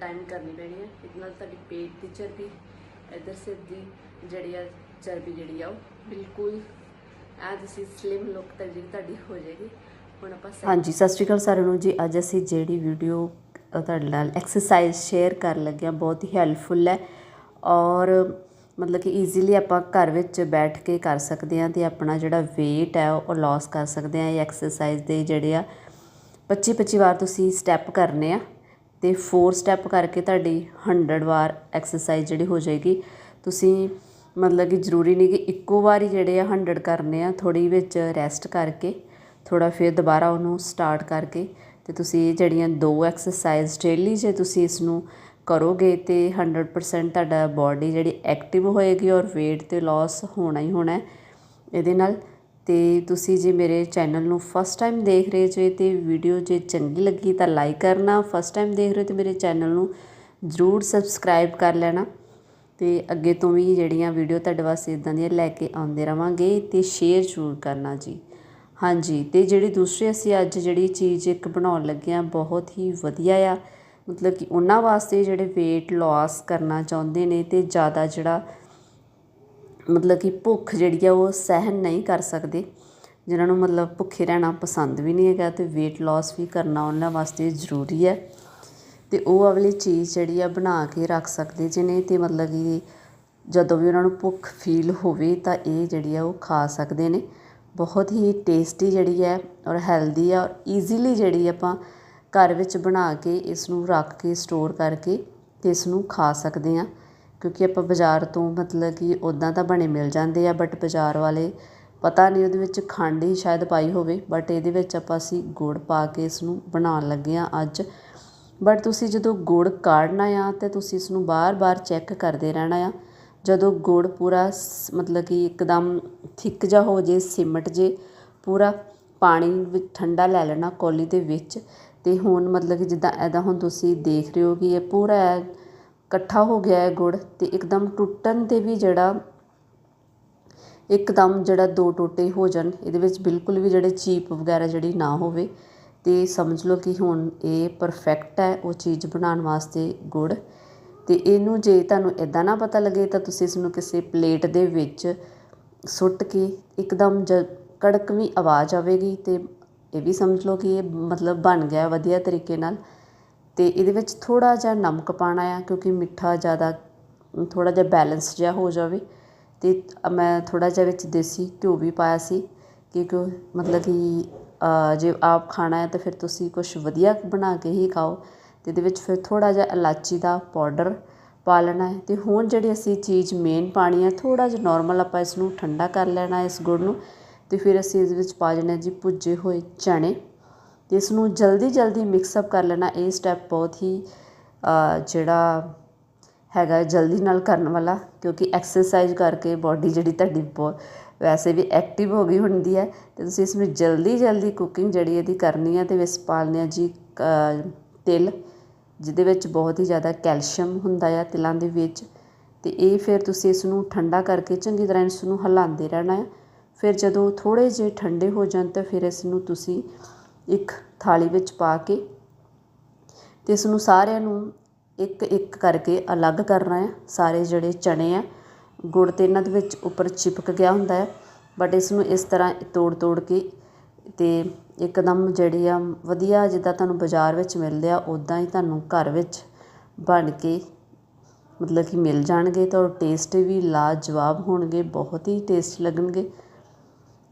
Time ਕਰਨੀ ਪੈਣੀ ਹੈ। ਇਹਦੇ ਨਾਲ ਤੁਹਾਡੀ ਪੇਟ ਦੀ ਚਰਬੀ ਇਧਰ ਸਿਰ ਦੀ ਜਿਹੜੀ ਆ ਚਰਬੀ ਜਿਹੜੀ ਆ ਉਹ ਬਿਲਕੁਲ ਐ ਤੁਸੀਂ ਸਲਿਮ ਲੁੱਕ ਤੱਕ ਜਿਹੜੀ ਤੁਹਾਡੀ ਹੋ ਜਾਏਗੀ। ਹੁਣ ਆਪਾਂ ਹਾਂਜੀ, ਸਤਿ ਸ਼੍ਰੀ ਅਕਾਲ ਸਾਰਿਆਂ ਨੂੰ। ਜੀ, ਅੱਜ ਅਸੀਂ ਜਿਹੜੀ ਵੀਡੀਓ ਤੁਹਾਡੇ ਨਾਲ ਐਕਸਰਸਾਈਜ਼ ਸ਼ੇਅਰ ਕਰਨ ਲੱਗੇ ਹਾਂ। ਬਹੁਤ ਹੀ ਹੈਲਪਫੁਲ ਹੈ। ਔਰ ਮਤਲਬ ਕਿ ਈਜ਼ੀਲੀ ਆਪਾਂ ਘਰ ਵਿੱਚ ਬੈਠ ਕੇ ਕਰ ਸਕਦੇ ਹਾਂ ਤੇ ਆਪਣਾ ਜਿਹੜਾ weight ਹੈ, ਉਹ ਲਾਸ ਕਰ ਸਕਦੇ ਹਾਂ। ਇਹ ਐਕਸਰਸਾਈਜ਼ ਦੇ ਜਿਹੜੇ ਆ 25 25 ਵਾਰ ਤੁਸੀਂ ਸਟੈਪ ਕਰਨੇ ਆ। ਅਤੇ ਫੋਰ ਸਟੈਪ ਕਰਕੇ ਤੁਹਾਡੀ ਹੰਡਰਡ ਵਾਰ ਐਕਸਰਸਾਈਜ਼ ਜਿਹੜੀ ਹੋ ਜਾਏਗੀ। ਤੁਸੀਂ ਮਤਲਬ ਕਿ ਜ਼ਰੂਰੀ ਨਹੀਂ ਕਿ ਇੱਕੋ ਵਾਰ ਹੀ ਜਿਹੜੇ ਆ ਹੰਡਰਡ ਕਰਨੇ ਆ, ਥੋੜ੍ਹੀ ਵਿੱਚ ਰੈਸਟ ਕਰਕੇ, ਥੋੜ੍ਹਾ ਫਿਰ ਦੁਬਾਰਾ ਉਹਨੂੰ ਸਟਾਰਟ ਕਰਕੇ ਅਤੇ ਤੁਸੀਂ ਜਿਹੜੀਆਂ ਦੋ ਐਕਸਰਸਾਈਜ਼ ਡੇਲੀ ਜੇ ਤੁਸੀਂ ਇਸ ਨੂੰ ਕਰੋਗੇ ਤੇ 100% ਤੁਹਾਡਾ ਬਾਡੀ ਜਿਹੜੀ ਐਕਟਿਵ ਹੋਏਗੀ ਔਰ weight ਤੇ ਲਾਸ ਹੋਣਾ ਹੀ ਹੋਣਾ ਇਹਦੇ ਨਾਲ ਅਤੇ ਤੁਸੀਂ ਜੇ ਮੇਰੇ ਚੈਨਲ ਨੂੰ ਫਸਟ ਟਾਈਮ ਦੇਖ ਰਹੇ ਜੇ ਤੇ ਵੀਡੀਓ ਜੇ ਚੰਗੀ ਲੱਗੀ ਤਾਂ ਲਾਈਕ ਕਰਨਾ ਫਸਟ ਟਾਈਮ ਦੇਖ ਰਹੇ ਹੋ ਤਾਂ ਮੇਰੇ ਚੈਨਲ ਨੂੰ ਜ਼ਰੂਰ ਸਬਸਕ੍ਰਾਈਬ ਕਰ ਲੈਣਾ। ਅਤੇ ਅੱਗੇ ਤੋਂ ਵੀ ਜਿਹੜੀਆਂ ਵੀਡੀਓ ਤੁਹਾਡੇ ਵਾਸਤੇ ਇਦਾਂ ਦੀਆਂ ਲੈ ਕੇ ਆਉਂਦੇ ਰਵਾਂਗੇ ਅਤੇ ਸ਼ੇਅਰ ਜ਼ਰੂਰ ਕਰਨਾ ਜੀ। ਹਾਂਜੀ, ਤੇ ਜਿਹੜੀ ਦੂਸਰੀ ਅਸੀਂ ਅੱਜ ਜਿਹੜੀ ਚੀਜ਼ ਇੱਕ ਬਣਾਉਣ ਲੱਗੇ ਹਾਂ, ਬਹੁਤ ਹੀ ਵਧੀਆ ਆ। ਮਤਲਬ ਕਿ ਉਹਨਾਂ ਵਾਸਤੇ ਜਿਹੜੇ weight loss ਕਰਨਾ ਚਾਹੁੰਦੇ ਨੇ ਤੇ ਜ਼ਿਆਦਾ ਜਿਹੜਾ ਮਤਲਬ ਕਿ ਭੁੱਖ ਜਿਹੜੀ ਆ ਉਹ ਸਹਿਣ ਨਹੀਂ ਕਰ ਸਕਦੇ। ਜਿਹਨਾਂ ਨੂੰ ਮਤਲਬ ਭੁੱਖੇ ਰਹਿਣਾ ਪਸੰਦ ਵੀ ਨਹੀਂ ਹੈਗਾ ਅਤੇ weight loss ਵੀ ਕਰਨਾ ਉਹਨਾਂ ਵਾਸਤੇ ਜ਼ਰੂਰੀ ਹੈ। ਅਤੇ ਉਹ ਵਾਲੀ ਚੀਜ਼ ਜਿਹੜੀ ਆ ਬਣਾ ਕੇ ਰੱਖ ਸਕਦੇ ਜਿਹਨੇ ਅਤੇ ਮਤਲਬ ਕਿ ਜਦੋਂ ਵੀ ਉਹਨਾਂ ਨੂੰ ਭੁੱਖ ਫੀਲ ਹੋਵੇ ਤਾਂ ਇਹ ਜਿਹੜੀ ਆ ਉਹ ਖਾ ਸਕਦੇ ਨੇ। ਬਹੁਤ ਹੀ ਟੇਸਟੀ ਜਿਹੜੀ ਹੈ ਔਰ ਹੈਲਦੀ ਆ ਔਰ ਈਜ਼ੀਲੀ ਜਿਹੜੀ ਆਪਾਂ ਘਰ ਵਿੱਚ ਬਣਾ ਕੇ ਇਸ ਨੂੰ ਰੱਖ ਕੇ ਸਟੋਰ ਕਰਕੇ ਤੇ ਇਸ ਨੂੰ ਖਾ ਸਕਦੇ ਆ ਕਿਉਂਕਿ ਆਪਾਂ ਬਾਜ਼ਾਰ ਤੋਂ ਮਤਲਬ ਕਿ ਉੱਦਾਂ ਤਾਂ ਬਣੇ ਮਿਲ ਜਾਂਦੇ ਆ ਬਟ ਬਾਜ਼ਾਰ ਵਾਲੇ ਪਤਾ ਨਹੀਂ ਉਹਦੇ ਵਿੱਚ ਖੰਡ ਹੀ ਸ਼ਾਇਦ ਪਾਈ ਹੋਵੇ ਬਟ ਇਹਦੇ ਵਿੱਚ ਆਪਾਂ ਅਸੀਂ ਗੁੜ ਪਾ ਕੇ ਇਸਨੂੰ ਬਣਾਉਣ ਲੱਗੇ ਹਾਂ ਅੱਜ। ਬਟ ਤੁਸੀਂ ਜਦੋਂ ਗੁੜ ਕਾੜਨਾ ਆ ਤਾਂ ਤੁਸੀਂ ਇਸਨੂੰ ਬਾਰ-ਬਾਰ ਚੈੱਕ ਕਰਦੇ ਰਹਿਣਾ ਆ। ਜਦੋਂ ਗੁੜ ਪੂਰਾ ਸ- ਮਤਲਬ ਕਿ ਇੱਕਦਮ ਥਿੱਕ ਜਾ ਹੋ ਜੇ, ਸਿਮਟ ਜੇ, ਪੂਰਾ ਪਾਣੀ ਵਿੱਚ ਠੰਡਾ ਲੈ ਲੈਣਾ ਕੌਲੀ ਦੇ ਵਿੱਚ। ਤੇ ਹੁਣ ਮਤਲਬ ਕਿ ਜਿੱਦਾਂ ਐਦਾ ਹੁਣ ਤੁਸੀਂ ਦੇਖ ਰਹੇ ਹੋ ਕਿ ਇਹ ਪੂਰਾ ਇਕੱਠਾ ਹੋ ਗਿਆ ਹੈ ਗੁੜ ਅਤੇ ਇੱਕਦਮ ਟੁੱਟਣ ਤੇ ਵੀ ਜਿਹੜਾ ਇੱਕਦਮ ਜਿਹੜਾ ਦੋ ਟੋਟੇ ਹੋ ਜਾਣ, ਇਹਦੇ ਵਿੱਚ ਬਿਲਕੁਲ ਵੀ ਜਿਹੜੇ ਚੀਪ ਵਗੈਰਾ ਜਿਹੜੀ ਨਾ ਹੋਵੇ ਅਤੇ ਸਮਝ ਲਓ ਕਿ ਹੁਣ ਇਹ ਪਰਫੈਕਟ ਹੈ ਉਹ ਚੀਜ਼ ਬਣਾਉਣ ਵਾਸਤੇ ਗੁੜ ਅਤੇ ਇਹਨੂੰ ਜੇ ਤੁਹਾਨੂੰ ਇਦਾਂ ਨਾ ਪਤਾ ਲੱਗੇ ਤਾਂ ਤੁਸੀਂ ਇਸ ਨੂੰ ਕਿਸੇ ਪਲੇਟ ਦੇ ਵਿੱਚ ਸੁੱਟ ਕੇ ਇੱਕਦਮ ਜ ਕੜਕਵੀਂ ਆਵਾਜ਼ ਆਵੇਗੀ ਅਤੇ ਇਹ ਵੀ ਸਮਝ ਲਓ ਕਿ ਇਹ ਮਤਲਬ ਬਣ ਗਿਆ ਵਧੀਆ ਤਰੀਕੇ ਨਾਲ। ਅਤੇ ਇਹਦੇ ਵਿੱਚ ਥੋੜ੍ਹਾ ਜਿਹਾ ਨਮਕ ਪਾਉਣਾ ਆ, ਕਿਉਂਕਿ ਮਿੱਠਾ ਜ਼ਿਆਦਾ, ਥੋੜ੍ਹਾ ਜਿਹਾ ਬੈਲੈਂਸ ਜਿਹਾ ਹੋ ਜਾਵੇ। ਅਤੇ ਮੈਂ ਥੋੜ੍ਹਾ ਜਿਹਾ ਵਿੱਚ ਦੇਸੀ ਘਿਓ ਵੀ ਪਾਇਆ ਸੀ ਕਿਉਂਕਿ ਮਤਲਬ ਕਿ ਜੇ ਆਪ ਖਾਣਾ ਹੈ ਤਾਂ ਫਿਰ ਤੁਸੀਂ ਕੁਛ ਵਧੀਆ ਬਣਾ ਕੇ ਹੀ ਖਾਓ। ਅਤੇ ਇਹਦੇ ਵਿੱਚ ਫਿਰ ਥੋੜ੍ਹਾ ਜਿਹਾ ਇਲਾਚੀ ਦਾ ਪਾਊਡਰ ਪਾ ਲੈਣਾ ਹੈ। ਤੇ ਹੁਣ ਜਿਹੜੀ ਅਸੀਂ ਚੀਜ਼ ਮੇਨ ਪਾਣੀ ਹੈ, ਥੋੜ੍ਹਾ ਜਿਹਾ ਨੋਰਮਲ ਆਪਾਂ ਇਸ ਨੂੰ ਠੰਡਾ ਕਰ ਲੈਣਾ ਇਸ ਗੁੜ ਨੂੰ। ਅਤੇ ਫਿਰ ਅਸੀਂ ਇਸ ਵਿੱਚ ਪਾ ਜਣਾ ਜੀ ਭੁੱਜੇ ਹੋਏ ਚਣੇ ਇਸ ਨੂੰ ਜਲਦੀ ਜਲਦੀ ਮਿਕਸ ਅਪ ਕਰ ਲੈਣਾ। ਇਹ ਸਟੈਪ ਬਹੁਤ ਹੀ ਜਿਹੜਾ ਹੈਗਾ ਜਲਦੀ ਨਾਲ ਕਰਨ ਵਾਲਾ, ਕਿਉਂਕਿ ਐਕਸਰਸਾਈਜ਼ ਕਰਕੇ ਬਾਡੀ ਜਿਹੜੀ ਤੁਹਾਡੀ ਬਹੁਤ, ਵੈਸੇ ਵੀ ਐਕਟਿਵ ਹੋ ਗਈ ਹੁੰਦੀ ਹੈ। ਤੇ ਤੁਸੀਂ ਇਸ ਨੂੰ ਜਲਦੀ ਜਲਦੀ ਕੁਕਿੰਗ ਜਿਹੜੀ ਇਹਦੀ ਕਰਨੀ ਹੈ, ਤੇ ਵਿੱਚ ਪਾਲਨੇ ਆ ਜੀ ਤਿਲ, ਜਿਹਦੇ ਵਿੱਚ ਬਹੁਤ ਹੀ ਜ਼ਿਆਦਾ ਕੈਲਸ਼ੀਅਮ ਹੁੰਦਾ ਆ ਤਿਲਾਂ ਦੇ ਵਿੱਚ। ਤੇ ਇਹ ਫਿਰ ਤੁਸੀਂ ਇਸ ਨੂੰ ਠੰਡਾ ਕਰਕੇ ਚੰਗੀ ਤਰ੍ਹਾਂ ਇਸ ਨੂੰ ਹਿਲਾਉਂਦੇ ਰਹਿਣਾ ਹੈ। ਫਿਰ ਜਦੋਂ ਥੋੜੇ ਜਿਹੇ ਠੰਡੇ ਹੋ ਜਾਣ ਤਾਂ ਫਿਰ ਇਸ ਨੂੰ ਤੁਸੀਂ ਇੱਕ ਥਾਲੀ ਵਿੱਚ ਪਾ ਕੇ ਤੇ ਇਸ ਨੂੰ ਸਾਰਿਆਂ ਨੂੰ ਇੱਕ ਇੱਕ ਕਰਕੇ ਅਲੱਗ ਕਰਨਾ ਹੈ। ਸਾਰੇ ਜਿਹੜੇ ਚਣੇ ਆ, ਗੁੜ ਤੇ ਇਹਨਾਂ ਦੇ ਵਿੱਚ ਉੱਪਰ ਚਿਪਕ ਗਿਆ ਹੁੰਦਾ ਹੈ। ਬਟ ਇਸ ਨੂੰ ਇਸ ਤਰ੍ਹਾਂ ਤੋੜ ਤੋੜ ਕੇ ਤੇ ਇੱਕਦਮ ਜਿਹੜੇ ਆ ਵਧੀਆ ਜਿੱਦਾਂ ਤੁਹਾਨੂੰ ਬਾਜ਼ਾਰ ਵਿੱਚ ਮਿਲਦੇ ਆ ਉਦਾਂ ਹੀ ਤੁਹਾਨੂੰ ਘਰ ਵਿੱਚ ਬਣ ਕੇ ਮਤਲਬ ਕਿ ਮਿਲ ਜਾਣਗੇ ਤਾਂ ਟੇਸਟ ਵੀ ਲਾਜਵਾਬ ਹੋਣਗੇ, ਬਹੁਤ ਹੀ ਟੇਸਟ ਲੱਗਣਗੇ।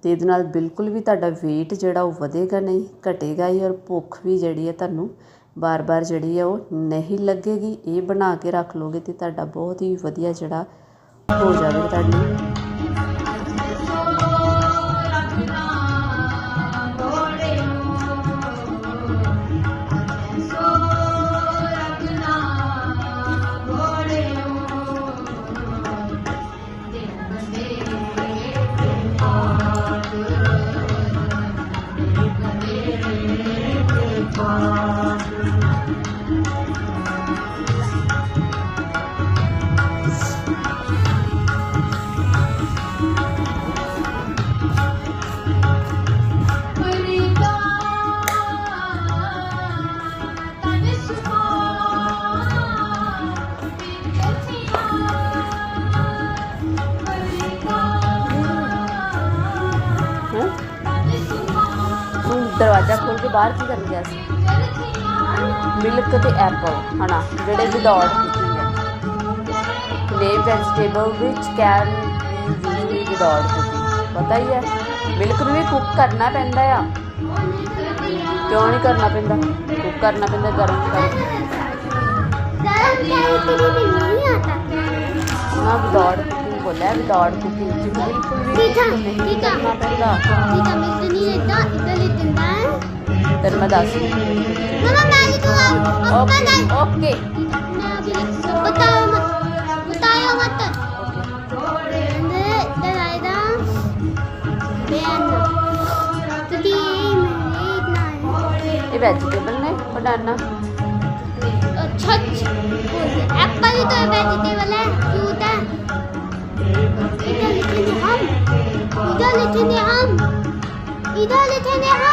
ਅਤੇ ਇਹਦੇ ਨਾਲ ਬਿਲਕੁਲ ਵੀ ਤੁਹਾਡਾ ਵੇਟ ਜਿਹੜਾ ਉਹ ਵਧੇਗਾ ਨਹੀਂ, ਘਟੇਗਾ ਹੀ ਔਰ ਭੁੱਖ ਵੀ ਜਿਹੜੀ ਹੈ ਤੁਹਾਨੂੰ ਵਾਰ ਵਾਰ ਜਿਹੜੀ ਹੈ ਉਹ ਨਹੀਂ ਲੱਗੇਗੀ। ਇਹ ਬਣਾ ਕੇ ਰੱਖ ਲੋਗੇ ਤੇ ਤੁਹਾਡਾ ਬਹੁਤ ਹੀ ਵਧੀਆ ਜਿਹੜਾ ਹੋ ਜਾਵੇਗਾ ਤੁਹਾਡੀ ਦਰਵਾਜ਼ਾ ਖੋਲ ਕੇ ਬਾਹਰ ਕੀ ਕਰਨ ਗਿਆ ਸੀ ਮਿਲਕ ਤੇ ਐਪਲ ਹਨਾ ਜਿਹੜੇ ਵਿਦਆਊਟ ਕੁਕਿੰਗ ਹੈ ਨੇਮ ਵੈਜੀਟੇਬਲ ਵਿੱਚ ਕੈਨ ਯੂਜ਼ੂਅਲੀ ਵਿਦਆਊਟ ਕੁਕਿੰਗ ਪਤਾ ਹੀ ਹੈ ਮਿਲਕ ਨੂੰ ਵੀ ਕੁੱਕ ਕਰਨਾ ਪੈਂਦਾ ਆ ਕਿਉਂ ਨਹੀਂ ਕਰਨਾ ਪੈਂਦਾ ਕੁੱਕ ਕਰਨਾ ਪੈਂਦਾ ਗਰਮ ਕਰਕੇ ਨਾ ਵਿਦਆਊਟ ਕੁਕਿੰਗ ਬੋਲਿਆ ਵਿਦਆਊਟ ਕੁਕਿੰਗ ਚ ਬਿਲਕੁਲ ਵੀ ਠੀਕ ਆ, cook ਨਹੀਂ ਠੀਕ ਆ। ਕਰਨਾ ਪੈਂਦਾ ਤੈਨੂੰ ਮੈਂ ਦੱਸ ਓਕੇ ਓਕੇ ਇਹ ਵੈਜੀਟੇਬਲ ਨੇ ਬਨਾਨਾ एप्पल ही तो वेजिटेबल है फ्रूट है इधर लिखेंगे हम इधर लिखेंगे हम